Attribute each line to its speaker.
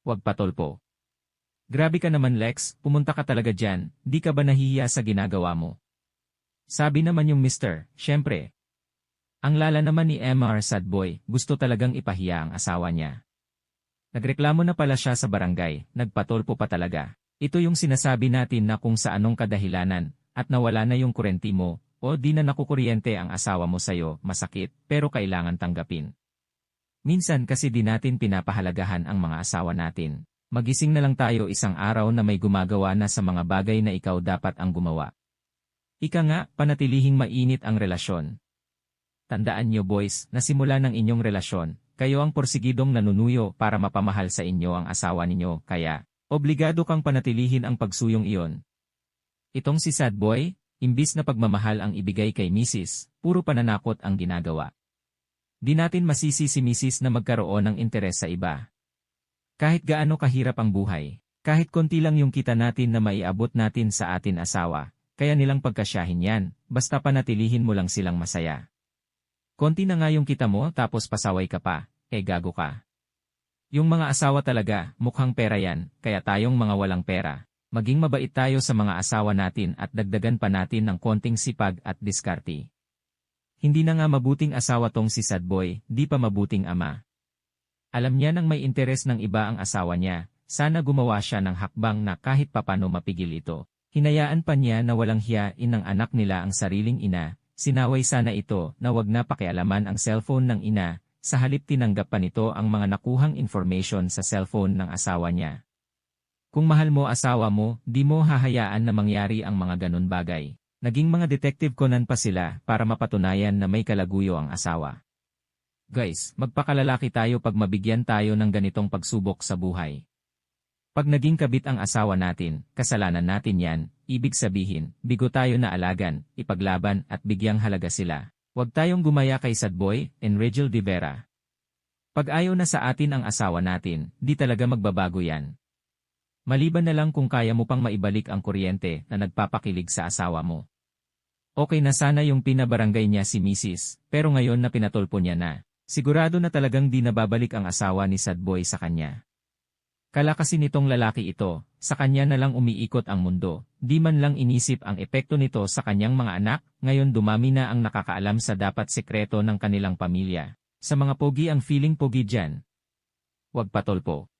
Speaker 1: Huwag patolpo. Grabe ka naman Lex, pumunta ka talaga dyan, di ka ba nahihiya sa ginagawa mo? Sabi naman yung mister, syempre. Ang lala naman ni MR Sadboy, gusto talagang ipahiya ang asawa niya. Nagreklamo na pala siya sa barangay, nagpatolpo pa talaga. Ito yung sinasabi natin na kung sa anong kadahilanan, at nawala na yung kurenti mo, o di na nakukuryente ang asawa mo sa'yo, masakit, pero kailangan tanggapin. Minsan kasi di natin pinapahalagahan ang mga asawa natin. Magising na lang tayo isang araw na may gumagawa na sa mga bagay na ikaw dapat ang gumawa. Ika nga, panatilihing mainit ang relasyon. Tandaan niyo boys, na simula ng inyong relasyon, kayo ang porsigidong nanunuyo para mapamahal sa inyo ang asawa ninyo, kaya, obligado kang panatilihin ang pagsuyong iyon. Itong si sad boy, imbis na pagmamahal ang ibigay kay misis, puro pananakot ang ginagawa. Di natin masisi si misis na magkaroon ng interes sa iba. Kahit gaano kahirap ang buhay, kahit konti lang yung kita natin na maiabot natin sa atin asawa, kaya nilang pagkasyahin yan, basta panatilihin mo lang silang masaya. Konti na nga yung kita mo tapos pasaway ka pa, eh gago ka. Yung mga asawa talaga, mukhang pera yan, kaya tayong mga walang pera. Maging mabait tayo sa mga asawa natin at dagdagan pa natin ng konting sipag at diskarte. Hindi na nga mabuting asawa tong si sad boy, di pa mabuting ama. Alam niya nang may interes ng iba ang asawa niya, sana gumawa siya ng hakbang na kahit papano mapigil ito. Hinayaan pa niya na walang hiyain ng anak nila ang sariling ina, sinaway sana ito na wag na pakialaman ang cellphone ng ina, sa halip tinanggap pa nito ang mga nakuhang information sa cellphone ng asawa niya. Kung mahal mo asawa mo, di mo hahayaan na mangyari ang mga ganun bagay. Naging mga detective konan pa sila para mapatunayan na may kalaguyo ang asawa. Guys, magpakalalaki tayo pag mabigyan tayo ng ganitong pagsubok sa buhay. Pag naging kabit ang asawa natin, kasalanan natin yan, ibig sabihin, bigo tayo na alagan, ipaglaban at bigyang halaga sila. Huwag tayong gumaya kay Sadboy and Regil de Vera. Pag ayaw na sa atin ang asawa natin, di talaga magbabago yan. Maliban na lang kung kaya mo pang maibalik ang kuryente na nagpapakilig sa asawa mo. Okay na sana yung pinabarangay niya si Mrs. pero ngayon na pinatulpo niya na. Sigurado na talagang di nababalik ang asawa ni Sadboy sa kanya. Kala kasi nitong lalaki ito, sa kanya na lang umiikot ang mundo, di man lang inisip ang epekto nito sa kanyang mga anak, ngayon dumami na ang nakakaalam sa dapat sekreto ng kanilang pamilya. Sa mga pogi ang feeling pogi dyan. Huwag patolpo.